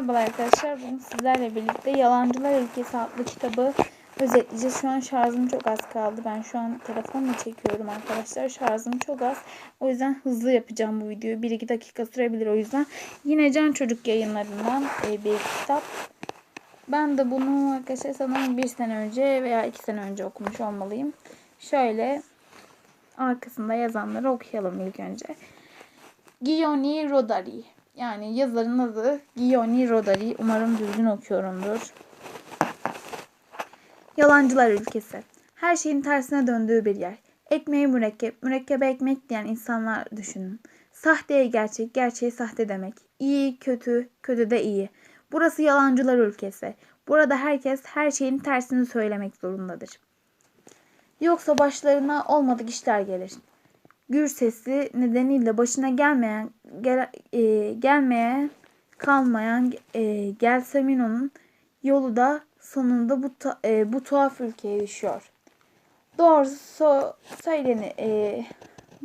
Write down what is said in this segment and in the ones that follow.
Merhaba arkadaşlar. Bugün sizlerle birlikte Yalancılar Ülkesi adlı kitabı özetleyeceğiz. Şu an şarjım çok az kaldı. Ben şu an telefonla çekiyorum arkadaşlar. Şarjım çok az. O yüzden hızlı yapacağım bu videoyu. 1-2 dakika sürebilir o yüzden. Yine Can Çocuk yayınlarından e, bir kitap. Ben de bunu arkadaşlar sanırım bir sene önce veya iki sene önce okumuş olmalıyım. Şöyle arkasında yazanları okuyalım ilk önce. Gioni Rodari. Yani yazarın adı Gioni Rodari. Umarım düzgün okuyorumdur. Yalancılar ülkesi. Her şeyin tersine döndüğü bir yer. Ekmeği mürekkep, mürekkebe ekmek diyen insanlar düşünün. Sahteye gerçek, gerçeğe sahte demek. İyi, kötü, kötü de iyi. Burası yalancılar ülkesi. Burada herkes her şeyin tersini söylemek zorundadır. Yoksa başlarına olmadık işler gelir gür sesi nedeniyle başına gelmeyen gel, e, gelmeye kalmayan e, Gelseminos'un yolu da sonunda bu ta, e, bu tuhaf ülkeye düşüyor. Doğrusu söyleni e,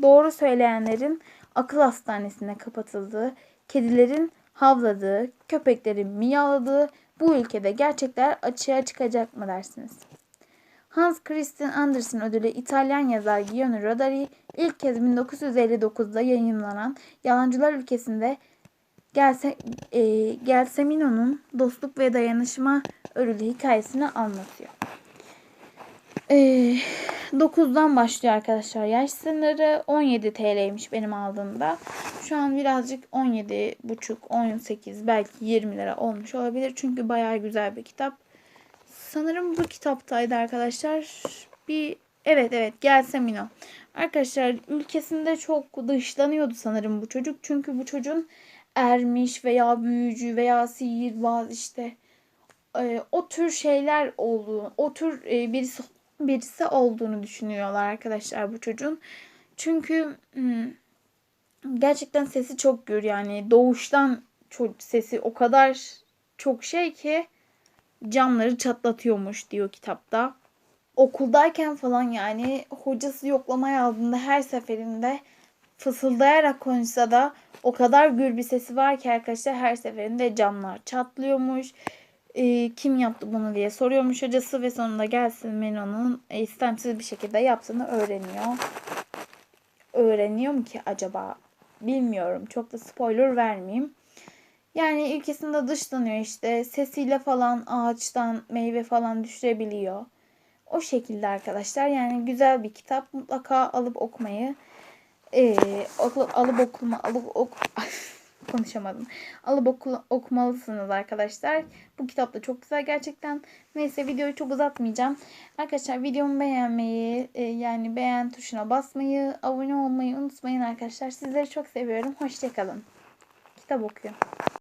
doğru söyleyenlerin akıl hastanesine kapatıldığı, kedilerin havladığı, köpeklerin miyavladığı bu ülkede gerçekler açığa çıkacak mı dersiniz? Hans Christian Andersen ödülü İtalyan yazar Giovanni Rodari ilk kez 1959'da yayınlanan Yalancılar Ülkesi'nde Gelse, e, Gelseminos'un dostluk ve dayanışma örülü hikayesini anlatıyor. E, 9'dan başlıyor arkadaşlar. Yaş sınırı 17 TL'ymiş benim aldığımda. Şu an birazcık 17 buçuk 18 belki 20 lira olmuş olabilir. Çünkü bayağı güzel bir kitap. Sanırım bu kitaptaydı arkadaşlar. Bir evet evet Gelsemino. Arkadaşlar ülkesinde çok dışlanıyordu sanırım bu çocuk. Çünkü bu çocuğun ermiş veya büyücü veya sihirbaz işte e, o tür şeyler olduğunu, o tür e, birisi birisi olduğunu düşünüyorlar arkadaşlar bu çocuğun. Çünkü hmm, gerçekten sesi çok gür yani doğuştan sesi o kadar çok şey ki camları çatlatıyormuş diyor kitapta. Okuldayken falan yani hocası yoklamaya aldığında her seferinde fısıldayarak konuşsa da o kadar gür bir sesi var ki arkadaşlar her seferinde camlar çatlıyormuş. E, kim yaptı bunu diye soruyormuş hocası ve sonunda gelsin Menon'un e, istemsiz bir şekilde yaptığını öğreniyor. Öğreniyor mu ki acaba? Bilmiyorum. Çok da spoiler vermeyeyim. Yani ülkesinde dışlanıyor işte. Sesiyle falan ağaçtan meyve falan düşürebiliyor. O şekilde arkadaşlar. Yani güzel bir kitap. Mutlaka alıp okumayı e, alıp okuma alıp ok konuşamadım. Alıp oku, okumalısınız arkadaşlar. Bu kitap da çok güzel gerçekten. Neyse videoyu çok uzatmayacağım. Arkadaşlar videomu beğenmeyi e, yani beğen tuşuna basmayı, abone olmayı unutmayın arkadaşlar. Sizleri çok seviyorum. Hoşçakalın. Kitap okuyorum.